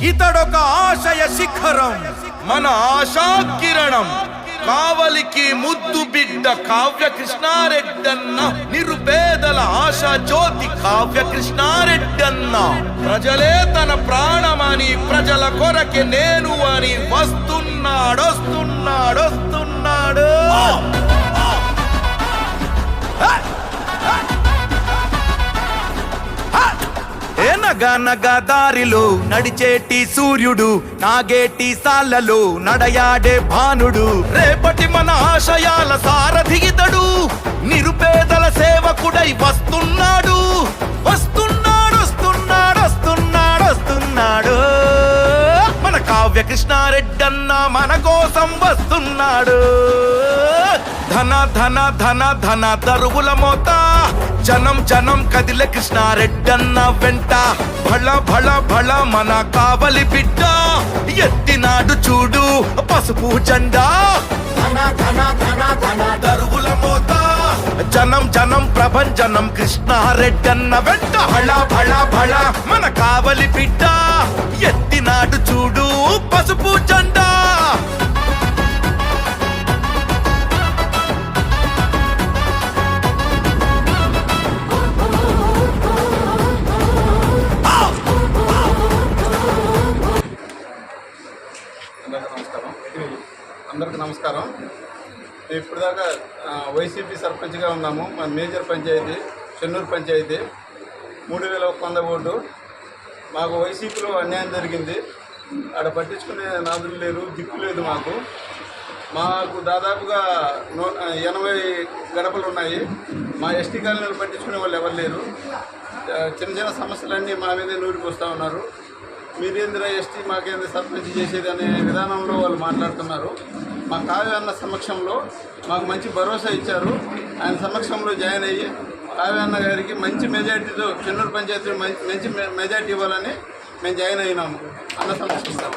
ఇతడొక ఆశయ శిఖరం మన ఆశా కిరణం కావలికి ముద్దు బిడ్డ కావ్య కృష్ణారెడ్డన్న నిరుపేదల ఆశా జ్యోతి కావ్య కృష్ణారెడ్డన్న. ప్రజలే తన ప్రాణమని ప్రజల కొరకే నేను అని వస్తున్నాడు వస్తున్నాడు దారిలో నడిచేటి సూర్యుడు నాగేటి సాలలో నడయాడే భానుడు. రేపటి మన ఆశయాల సారథిగితడు నిరుపేదల సేవకుడై వస్తున్నాడు. వస్తున్నాడు వస్తున్నాడు వస్తున్నాడు వస్తున్నాడు. మన కావ్య కృష్ణారెడ్డన్న మన కోసం వస్తున్నాడు. ధన ధన ధన ధన దరువుల మోత. జనం జనం కదిల కృష్ణారెడ్డన్న వెంట. భళ భళ భళ మన కావలి బిడ్డ. ఎత్తినాడు చూడు పసుపు జెండా. దరువుల మోత. జనం జనం ప్రభంజనం కృష్ణారెడ్డన్న వెంట. భళ భళ భళ మన కావలి బిడ్డ. ఎత్తినాడు చూడు పసుపు అందరికీ నమస్కారం. ఇప్పటిదాకా వైసీపీ సర్పంచ్గా ఉన్నాము. మా మేజర్ పంచాయతీ చెన్నూరు పంచాయతీ. మూడు వేల ఒక వంద ఓటు. మాకు వైసీపీలో అన్యాయం జరిగింది. ఆడ పట్టించుకునే నాదులు లేరు దిక్కు లేదు మాకు. మాకు దాదాపుగా నూ ఎనభై గడపలు ఉన్నాయి. మా ఎస్టీ కాలనీలు పట్టించుకునే వాళ్ళు ఎవరు లేరు. చిన్న చిన్న సమస్యలన్నీ మా మీదే నూరికి వస్తూ ఉన్నారు. మీరేంద్ర ఎస్టీ మాకేంద్ర సర్పంచ్ చేసేది అనే విధానంలో వాళ్ళు మాట్లాడుతున్నారు. మా కావ్య అన్న సమక్షంలో మాకు మంచి భరోసా ఇచ్చారు. ఆయన సమక్షంలో జాయిన్ అయ్యి కావ్య అన్న గారికి మంచి మెజార్టీతో చెన్నూరు పంచాయతీ మంచి మంచి మెజార్టీ ఇవ్వాలని మేము జాయిన్ అయినాము. అన్న సమక్షంలో.